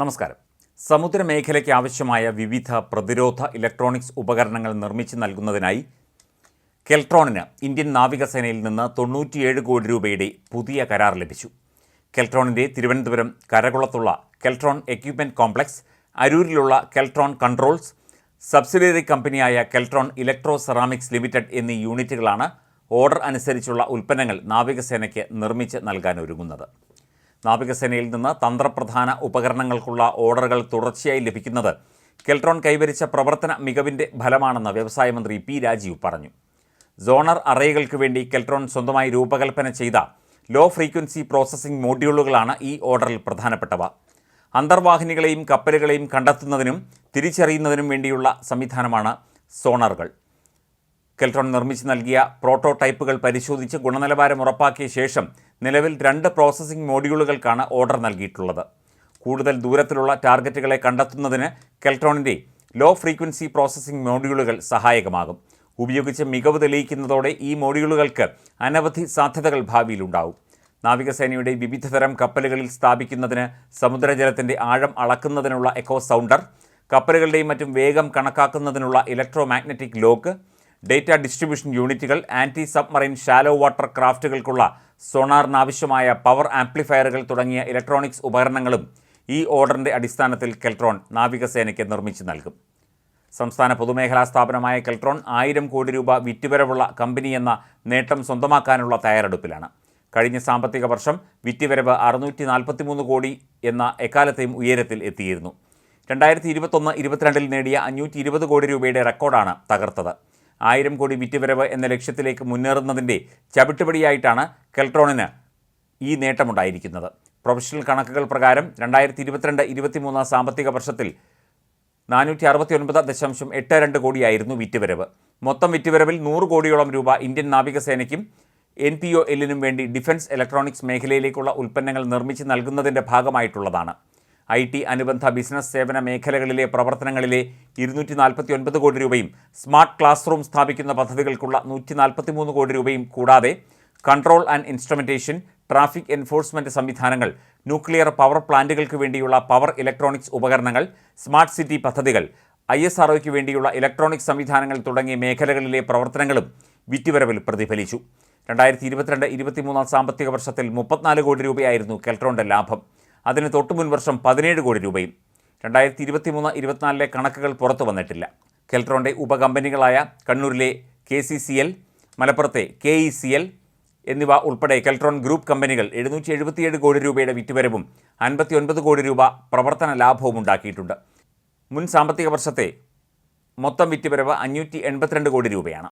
നമസ്കാരം. സമുദ്രമേഖലയ്ക്ക് ആവശ്യമായ വിവിധ പ്രതിരോധ ഇലക്ട്രോണിക്സ് ഉപകരണങ്ങൾ നിർമ്മിച്ച് നൽകുന്നതിനായി കെൽട്രോണിന് ഇന്ത്യൻ നാവികസേനയിൽ നിന്ന് തൊണ്ണൂറ്റിയേഴ് കോടി രൂപയുടെ പുതിയ കരാർ ലഭിച്ചു. കെൽട്രോണിന്റെ തിരുവനന്തപുരം കരകുളത്തുള്ള കെൽട്രോൺ എക്യുപ്മെന്റ് കോംപ്ലക്സ് അരൂരിലുള്ള കെൽട്രോൺ കൺട്രോൾസ് സബ്സിഡിയറി കമ്പനിയായ കെൽട്രോൺ ഇലക്ട്രോ സെറാമിക്സ് ലിമിറ്റഡ് എന്നീ യൂണിറ്റുകളാണ് ഓർഡർ അനുസരിച്ചുള്ള ഉൽപ്പന്നങ്ങൾ നാവികസേനയ്ക്ക് നിർമ്മിച്ച് നൽകാനൊരുങ്ങുന്നത് നാവികസേനയിൽ നിന്ന് തന്ത്രപ്രധാന ഉപകരണങ്ങൾക്കുള്ള ഓർഡറുകൾ തുടർച്ചയായി ലഭിക്കുന്നത് കെൽട്രോൺ കൈവരിച്ച പ്രവർത്തന മികവിന്റെ ഫലമാണെന്ന് വ്യവസായ മന്ത്രി പി രാജീവ് പറഞ്ഞു. സോണർ അറേകൾക്ക് വേണ്ടി കെൽട്രോൺ സ്വന്തമായി രൂപകൽപ്പന ചെയ്ത ലോ ഫ്രീക്വൻസി പ്രോസസ്സിംഗ് മോഡ്യൂളുകളാണ് ഈ ഓർഡറിൽ പ്രധാനപ്പെട്ടവ. അന്തർവാഹിനികളെയും കപ്പലുകളെയും കണ്ടെത്തുന്നതിനും തിരിച്ചറിയുന്നതിനും വേണ്ടിയുള്ള സംവിധാനമാണ് സോണറുകൾ. കെൽട്രോൺ നിർമ്മിച്ച് നൽകിയ പ്രോട്ടോടൈപ്പുകൾ പരിശോധിച്ച് ഗുണനിലവാരം ഉറപ്പാക്കിയ ശേഷം നിലവിൽ രണ്ട് പ്രോസസ്സിംഗ് മോഡ്യൂളുകൾക്കാണ് ഓർഡർ നൽകിയിട്ടുള്ളത്. കൂടുതൽ ദൂരത്തിലുള്ള ടാർഗറ്റുകളെ കണ്ടെത്തുന്നതിന് കെൽട്രോണിന്റെ ലോ ഫ്രീക്വൻസി പ്രോസസ്സിംഗ് മോഡ്യൂളുകൾ സഹായകമാകും. ഉപയോഗിച്ച് മികവ് തെളിയിക്കുന്നതോടെ ഈ മോഡ്യൂളുകൾക്ക് അനവധി സാധ്യതകൾ ഭാവിയിലുണ്ടാവും. നാവികസേനയുടെ വിവിധതരം കപ്പലുകളിൽ സ്ഥാപിക്കുന്നതിന് സമുദ്രജലത്തിന്റെ ആഴം അളക്കുന്നതിനുള്ള എക്കോ സൗണ്ടർ കപ്പലുകളുടെയും മറ്റും വേഗം കണക്കാക്കുന്നതിനുള്ള electro magnetic log data distribution യൂണിറ്റുകൾ ആന്റി സബ്മറൈൻ ഷാലോ വാട്ടർ ക്രാഫ്റ്റുകൾക്കുള്ള സോണാറിനാവശ്യമായ പവർ ആംപ്ലിഫയറുകൾ തുടങ്ങിയ ഇലക്ട്രോണിക്സ് ഉപകരണങ്ങളും ഈ ഓർഡറിന്റെ അടിസ്ഥാനത്തിൽ കെൽട്രോൺ നാവികസേനയ്ക്ക് നിർമ്മിച്ചു നൽകും. സംസ്ഥാന പൊതുമേഖലാ സ്ഥാപനമായ കെൽട്രോൺ ആയിരം കോടി രൂപ വിറ്റുവരവുള്ള കമ്പനി എന്ന നേട്ടം സ്വന്തമാക്കാനുള്ള തയ്യാറെടുപ്പിലാണ്. കഴിഞ്ഞ സാമ്പത്തിക വർഷം വിറ്റുവരവ് അറുന്നൂറ്റി നാൽപ്പത്തിമൂന്ന് കോടി എന്ന എക്കാലത്തെയും ഉയരത്തിൽ എത്തിയിരുന്നു. രണ്ടായിരത്തി ഇരുപത്തൊന്ന് ഇരുപത്തിരണ്ടിൽ നേടിയ അഞ്ഞൂറ്റി ഇരുപത് കോടി രൂപയുടെ റെക്കോർഡാണ് തകർത്തത്. ആയിരം കോടി വിറ്റുവരവ് എന്ന ലക്ഷ്യത്തിലേക്ക് മുന്നേറുന്നതിന്റെ ചവിട്ടുപടിയായിട്ടാണ് കെൽട്രോണിന് ഈ നേട്ടമുണ്ടായിരിക്കുന്നത്. പ്രൊഫഷണൽ കണക്കുകൾ പ്രകാരം രണ്ടായിരത്തി ഇരുപത്തിരണ്ട് ഇരുപത്തിമൂന്ന് സാമ്പത്തിക വർഷത്തിൽ നാനൂറ്റി അറുപത്തി ഒൻപത് ദശാംശം എട്ട് രണ്ട് കോടിയായിരുന്നു വിറ്റുവരവ്. മൊത്തം വിറ്റുവരവിൽ നൂറ് കോടിയോളം രൂപ ഇന്ത്യൻ നാവികസേനയ്ക്കും എൻ പി ഒ എല്ലിനും വേണ്ടി ഡിഫൻസ് ഇലക്ട്രോണിക്സ് മേഖലയിലേക്കുള്ള ഉൽപ്പന്നങ്ങൾ നിർമ്മിച്ച് നൽകുന്നതിന്റെ ഭാഗമായിട്ടുള്ളതാണ്. ഐ ടി അനുബന്ധ ബിസിനസ് സേവന മേഖലകളിലെ പ്രവർത്തനങ്ങളിലെ ഇരുന്നൂറ്റി നാൽപ്പത്തി ഒൻപത് കോടി രൂപയും സ്മാർട്ട് ക്ലാസ് റൂം സ്ഥാപിക്കുന്ന പദ്ധതികൾക്കുള്ള നൂറ്റി നാൽപ്പത്തി മൂന്ന് കോടി രൂപയും കൂടാതെ control and instrumentation traffic enforcement സംവിധാനങ്ങൾ ന്യൂക്ലിയർ പവർ പ്ലാന്റുകൾക്ക് വേണ്ടിയുള്ള പവർ ഇലക്ട്രോണിക്സ് ഉപകരണങ്ങൾ സ്മാർട്ട് സിറ്റി പദ്ധതികൾ ഐ എസ് ആർഒയ്ക്ക് വേണ്ടിയുള്ള ഇലക്ട്രോണിക് സംവിധാനങ്ങൾ തുടങ്ങിയ മേഖലകളിലെ പ്രവർത്തനങ്ങളും വിറ്റുവരവിൽ പ്രതിഫലിച്ചു. രണ്ടായിരത്തി ഇരുപത്തിരണ്ട് ഇരുപത്തിമൂന്നാം സാമ്പത്തിക വർഷത്തിൽ മുപ്പത്തിനാല് കോടി രൂപയായിരുന്നു കെൽട്രോണിന്റെ ലാഭം. അതിന് തൊട്ടു മുൻ വർഷം പതിനേഴ് കോടി രൂപയും രണ്ടായിരത്തി ഇരുപത്തിമൂന്ന് ഇരുപത്തിനാലിലെ കണക്കുകൾ പുറത്തു വന്നിട്ടില്ല. കെൽട്രോണിന്റെ ഉപകമ്പനികളായ കണ്ണൂരിലെ കെ സി സി എൽ മലപ്പുറത്തെ കെ ഇ സി എൽ എന്നിവ ഉൾപ്പെടെ കെൽട്രോൺ ഗ്രൂപ്പ് കമ്പനികൾ എഴുന്നൂറ്റി എഴുപത്തിയേഴ് കോടി രൂപയുടെ വിറ്റുവരവും അൻപത്തി ഒൻപത് കോടി രൂപ പ്രവർത്തന ലാഭവും ഉണ്ടാക്കിയിട്ടുണ്ട്. മുൻ സാമ്പത്തിക വർഷത്തെ മൊത്തം വിറ്റുവരവ് അഞ്ഞൂറ്റി എൺപത്തിരണ്ട് കോടി രൂപയാണ്.